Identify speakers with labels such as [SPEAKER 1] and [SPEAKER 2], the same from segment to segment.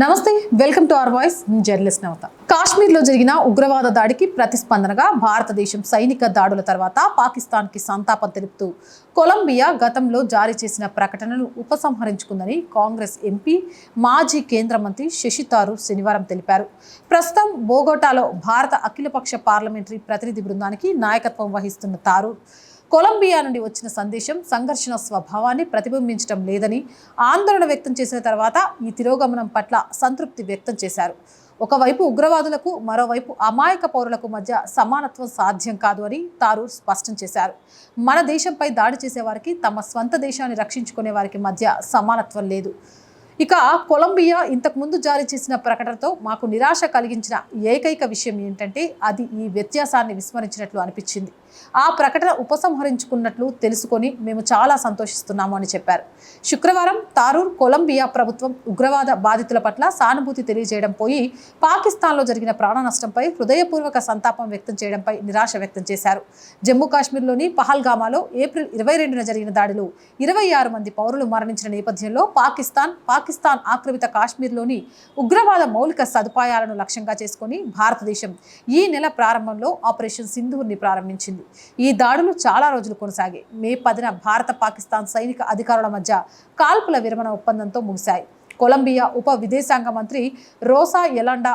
[SPEAKER 1] నమస్తే welcome to our voice. Journalist Navatha. కాశ్మీర్లో జరిగిన ఉగ్రవాద దాడికి ప్రతిస్పందనగా భారతదేశం సైనిక దాడుల తర్వాత పాకిస్తాన్కి సంతాపం తెలుపుతూ కొలంబియా గతంలో జారీ చేసిన ప్రకటనను ఉపసంహరించుకుందని కాంగ్రెస్ ఎంపీ మాజీ కేంద్ర మంత్రి శశి థరూర్ శనివారం తెలిపారు. ప్రస్తుతం బోగోటాలో భారత అఖిలపక్ష పార్లమెంటరీ ప్రతినిధి బృందానికి నాయకత్వం వహిస్తున్న తారు కొలంబియా నుండి వచ్చిన సందేశం సంఘర్షణ స్వభావాన్ని ప్రతిబింబించడం లేదని ఆందోళన వ్యక్తం చేసిన తర్వాత ఈ తిరోగమనం పట్ల సంతృప్తి వ్యక్తం చేశారు. ఒకవైపు ఉగ్రవాదులకు మరోవైపు అమాయక పౌరులకు మధ్య సమానత్వం సాధ్యం కాదు అని తారూర్ స్పష్టం చేశారు. మన దేశంపై దాడి చేసేవారికి తమ స్వంత దేశాన్ని రక్షించుకునే వారికి మధ్య సమానత్వం లేదు. ఇక కొలంబియా ఇంతకుముందు జారీ చేసిన ప్రకటనతో మాకు నిరాశ కలిగించిన ఏకైక విషయం ఏంటంటే అది ఈ వ్యత్యాసాన్ని విస్మరించినట్లు అనిపించింది. ఆ ప్రకటన ఉపసంహరించుకున్నట్లు తెలుసుకొని మేము చాలా సంతోషిస్తున్నాము అని చెప్పారు. శుక్రవారం తారూర్ కొలంబియా ప్రభుత్వం ఉగ్రవాద బాధితుల పట్ల సానుభూతి తెలియజేయడం పోయి పాకిస్తాన్లో జరిగిన ప్రాణ నష్టంపై హృదయపూర్వక సంతాపం వ్యక్తం చేయడంపై నిరాశ వ్యక్తం చేశారు. జమ్మూ కాశ్మీర్లోని పహల్గామాలో ఏప్రిల్ ఇరవై రెండున జరిగిన దాడిలో ఇరవై ఆరు మంది పౌరులు మరణించిన నేపథ్యంలో పాకిస్తాన్ పాకిస్తాన్ ఆక్రమిత కాశ్మీర్లోని ఉగ్రవాద మౌలిక సదుపాయాలను లక్ష్యంగా చేసుకుని భారతదేశం ఈ నెల ప్రారంభంలో ఆపరేషన్ సింధూర్ని ప్రారంభించింది. ఈ దాడులు చాలా రోజులు కొనసాగాయి. మే పదిన భారత పాకిస్తాన్ సైనిక అధికారుల మధ్య కాల్పుల విరమణ ఒప్పందంతో ముగిశాయి. కొలంబియా ఉప విదేశాంగ మంత్రి రోసా ఎలాండా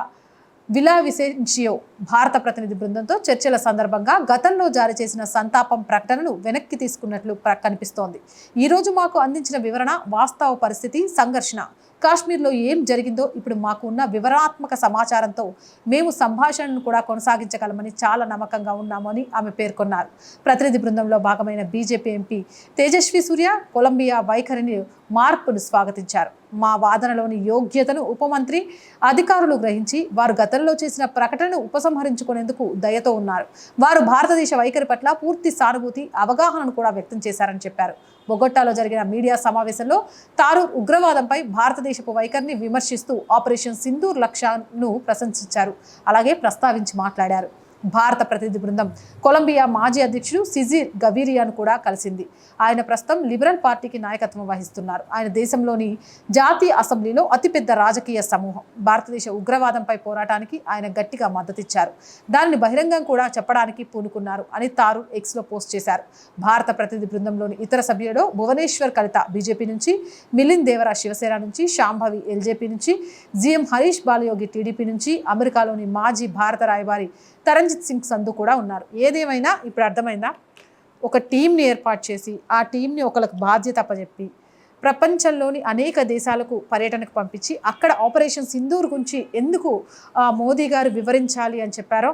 [SPEAKER 1] విలా విసెన్షియో భారత ప్రతినిధి బృందంతో చర్చల సందర్భంగా గతంలో జారీ చేసిన సంతాపం ప్రకటనను వెనక్కి తీసుకున్నట్లు కనిపిస్తోంది. ఈ రోజు మాకు అందించిన వివరణ వాస్తవ పరిస్థితి సంఘర్షణ కాశ్మీర్లో ఏం జరిగిందో ఇప్పుడు మాకు ఉన్న వివరణాత్మక సమాచారంతో మేము సంభాషణను కూడా కొనసాగించగలమని చాలా నమ్మకంగా ఉన్నామని ఆమె పేర్కొన్నారు. ప్రతినిధి బృందంలో భాగమైన BJP MP Tejasvi Surya Colombia వైఖరిని మార్పును స్వాగతించారు. మా వాదనలోని యోగ్యతను ఉపమంత్రి అధికారులు గ్రహించి వారు గతంలో చేసిన ప్రకటనను ఉపసంహరించుకునేందుకు దయతో ఉన్నారు. వారు భారతదేశ వైఖరి పట్ల పూర్తి సానుభూతి అవగాహనను కూడా వ్యక్తం చేశారని చెప్పారు. బొగొట్టాలో జరిగిన మీడియా సమావేశంలో తారూర్ ఉగ్రవాదంపై భారతదేశపు వైఖరిని విమర్శిస్తూ ఆపరేషన్ సింధూర్ లక్ష్యాన్ని ప్రశంసించారు. అలాగే ప్రస్తావించి మాట్లాడారు. భారత ప్రతినిధి బృందం కొలంబియా మాజీ అధ్యక్షుడు సిజిర్ గవీరియాను కూడా కలిసింది. ఆయన ప్రస్తుతం లిబరల్ పార్టీకి నాయకత్వం వహిస్తున్నారు. ఆయన దేశంలోని జాతీయ అసెంబ్లీలో అతిపెద్ద రాజకీయ సమూహం. భారతదేశ ఉగ్రవాదంపై పోరాటానికి ఆయన గట్టిగా మద్దతిచ్చారు. దానిని బహిరంగం కూడా చెప్పడానికి పూనుకున్నారు అని తారు ఎక్స్లో పోస్ట్ చేశారు. భారత ప్రతినిధి బృందంలోని ఇతర సభ్యుడు భువనేశ్వర్ కలిత బీజేపీ నుంచి మిలింద్ దేవరా శివసేన నుంచి శాంభవి ఎల్జేపీ నుంచి జిఎం హరీష్ బాలయోగి టీడీపీ నుంచి అమెరికాలోని మాజీ భారత రాయబారి తరంజిత్ సింగ్ సంధు కూడా ఉన్నారు. ఏదేమైనా ఇప్పుడు అర్థమైందా? ఒక టీంని ఏర్పాటు చేసి ఆ టీంని ఒకరికి బాధ్యత అప్పచెప్పి ప్రపంచంలోని అనేక దేశాలకు పర్యటనకు పంపించి అక్కడ ఆపరేషన్ సింధూర్ గురించి ఎందుకు ఆ, మోదీ గారు వివరించాలి అని చెప్పారో?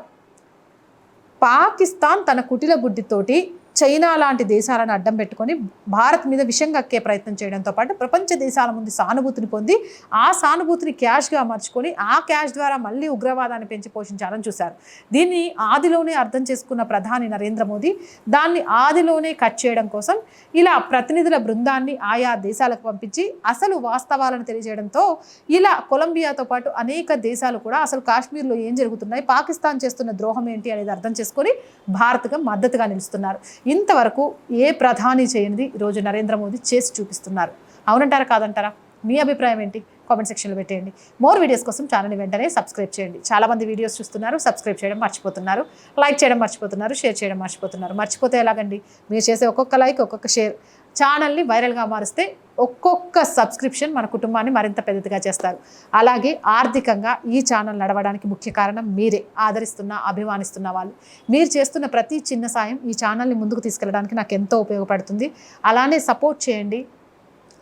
[SPEAKER 1] పాకిస్తాన్ తన కుటిల బుడ్డితోటి చైనా లాంటి దేశాలను అడ్డం పెట్టుకొని భారత్ మీద విషం కక్కే ప్రయత్నం చేయడంతో పాటు ప్రపంచ దేశాల ముందు సానుభూతిని పొంది ఆ సానుభూతిని క్యాష్గా మార్చుకొని ఆ క్యాష్ ద్వారా మళ్ళీ ఉగ్రవాదాన్ని పెంచి పోషించాలని చూశారు. దీన్ని ఆదిలోనే అర్థం చేసుకున్న ప్రధాని నరేంద్ర మోదీ దాన్ని ఆదిలోనే కట్ చేయడం కోసం ఇలా ప్రతినిధుల బృందాన్ని ఆయా దేశాలకు పంపించి అసలు వాస్తవాలను తెలియజేయడంతో ఇలా కొలంబియాతో పాటు అనేక దేశాలు కూడా అసలు కాశ్మీర్లో ఏం జరుగుతున్నాయి పాకిస్తాన్ చేస్తున్న ద్రోహం ఏంటి అనేది అర్థం చేసుకొని భారత్గా మద్దతుగా నిలుస్తున్నారు. ఇంతవరకు ఏ ప్రధాని చేయనిది ఈరోజు నరేంద్ర మోదీ చేసి చూపిస్తున్నారు. అవునంటారా కాదంటారా? మీ అభిప్రాయం ఏంటి? కామెంట్ సెక్షన్లో పెట్టేయండి. మోర్ వీడియోస్ కోసం ఛానల్ని వెంటనే సబ్స్క్రైబ్ చేయండి. చాలామంది వీడియోస్ చూస్తున్నారు సబ్స్క్రైబ్ చేయడం మర్చిపోతున్నారు లైక్ చేయడం మర్చిపోతున్నారు షేర్ చేయడం మర్చిపోతున్నారు. మర్చిపోతే ఎలాగండి? మీరు చేసే ఒక్కొక్క లైక్ ఒక్కొక్క షేర్. ఛానల్ని వైరల్గా మారిస్తే ఒక్కొక్క సబ్స్క్రిప్షన్ మన కుటుంబాన్ని మరింత పెద్దదిగా చేస్తారు. అలాగే ఆర్థికంగా ఈ ఛానల్ నడవడానికి ముఖ్య కారణం మీరే. ఆదరిస్తున్న అభిమానిస్తున్న వాళ్ళు. మీరు చేస్తున్న ప్రతి చిన్న సాయం ఈ ఛానల్ని ముందుకు తీసుకెళ్ళడానికి నాకు ఎంతో ఉపయోగపడుతుంది. అలానే సపోర్ట్ చేయండి.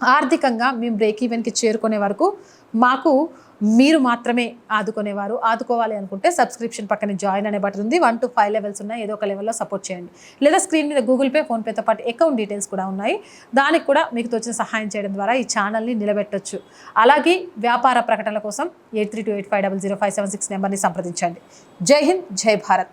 [SPEAKER 1] ఆర్థికంగా మేము బ్రేక్ ఈవెన్కి చేరుకునే వరకు మాకు మీరు మాత్రమే ఆదుకునేవారు. ఆదుకోవాలి అనుకుంటే సబ్స్క్రిప్షన్ పక్కన జాయిన్ అనే బటన్ ఉంది. వన్ టు ఫైవ్ లెవెల్స్ ఉన్నాయి. ఏదో ఒక లెవెల్లో సపోర్ట్ చేయండి. లేదా స్క్రీన్ మీద గూగుల్ పే ఫోన్పేతో పాటు అకౌంట్ డీటెయిల్స్ కూడా ఉన్నాయి. దానికి కూడా మీకు తోచిన సహాయం చేయడం ద్వారా ఈ ఛానల్ని నిలబెట్టొచ్చు. అలాగే వ్యాపార ప్రకటనల కోసం eight three two eight five double zero five seven six నెంబర్ని సంప్రదించండి. జై హింద్ జై భారత్.